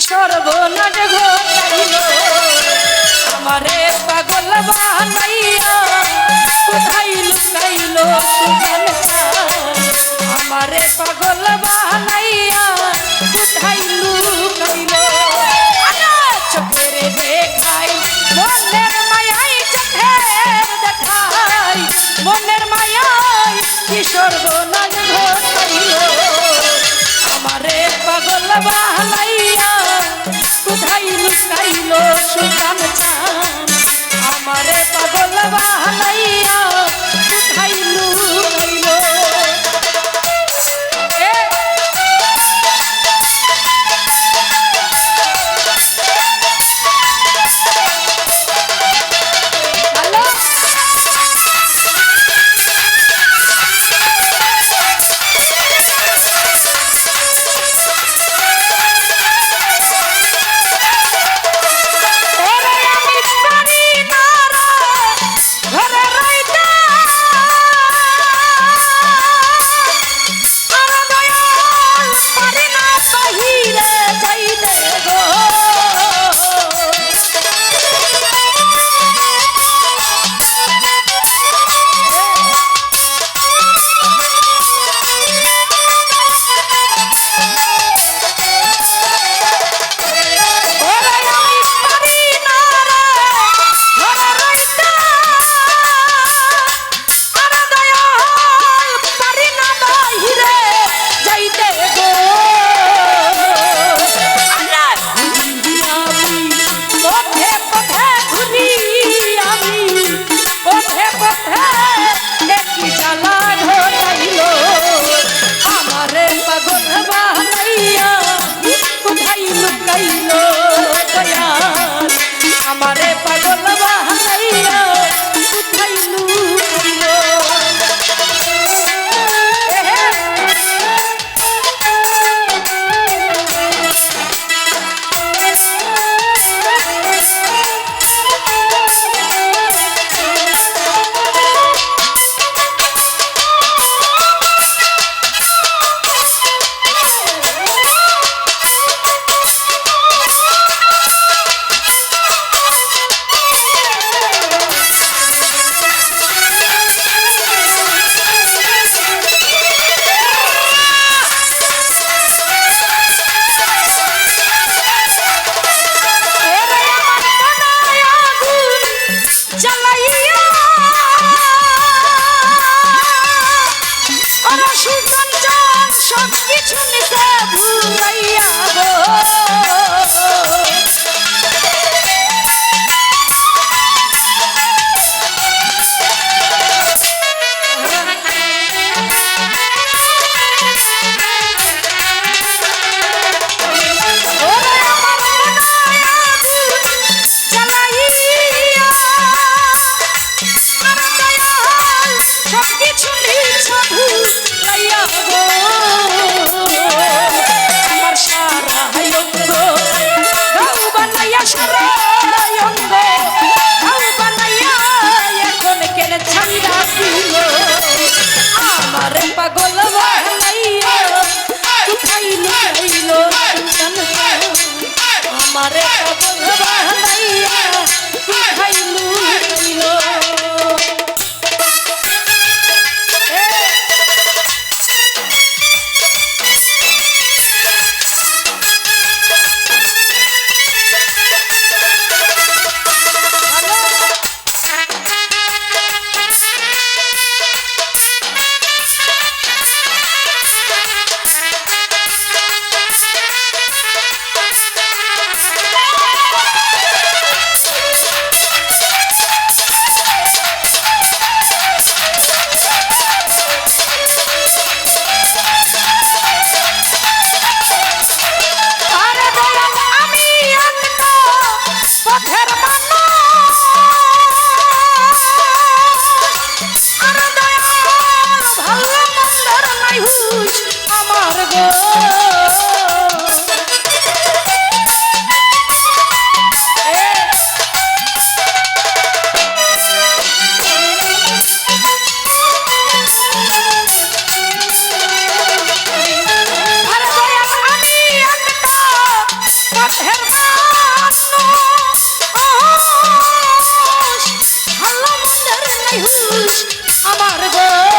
সর্বনাশ ঘটাইল। আমারে পাগল বানাইয়া কোথায় লুকাইল আমারে পাগল বানাইয়া কোথায় লুকাইল আমার গো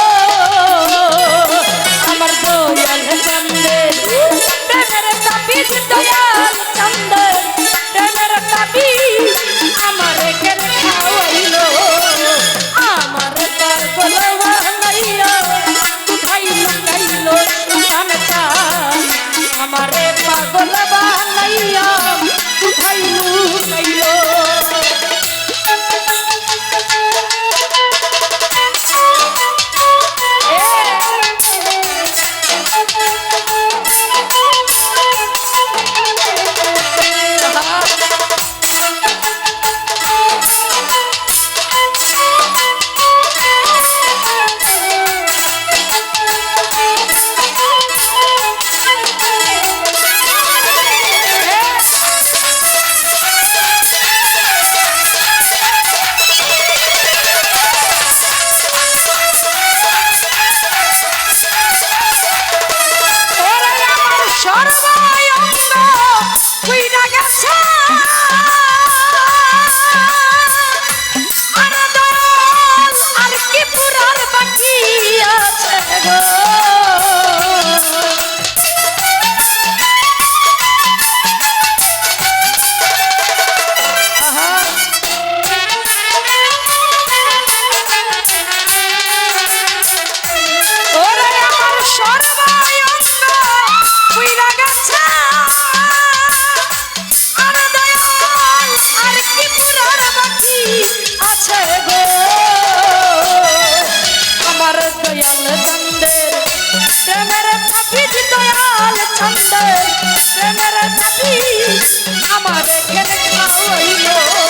আমার কেন খাওয়াইল।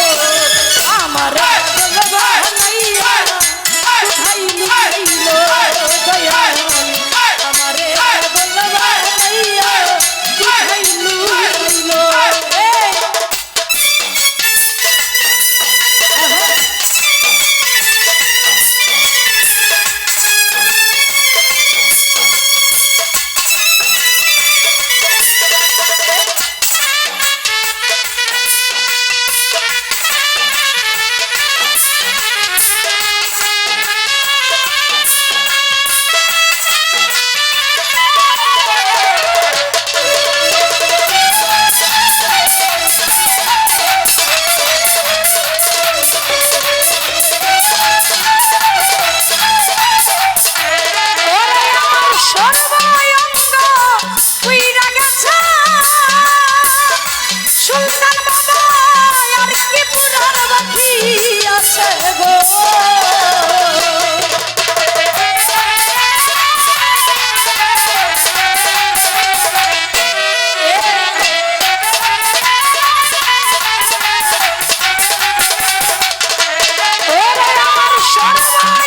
আমার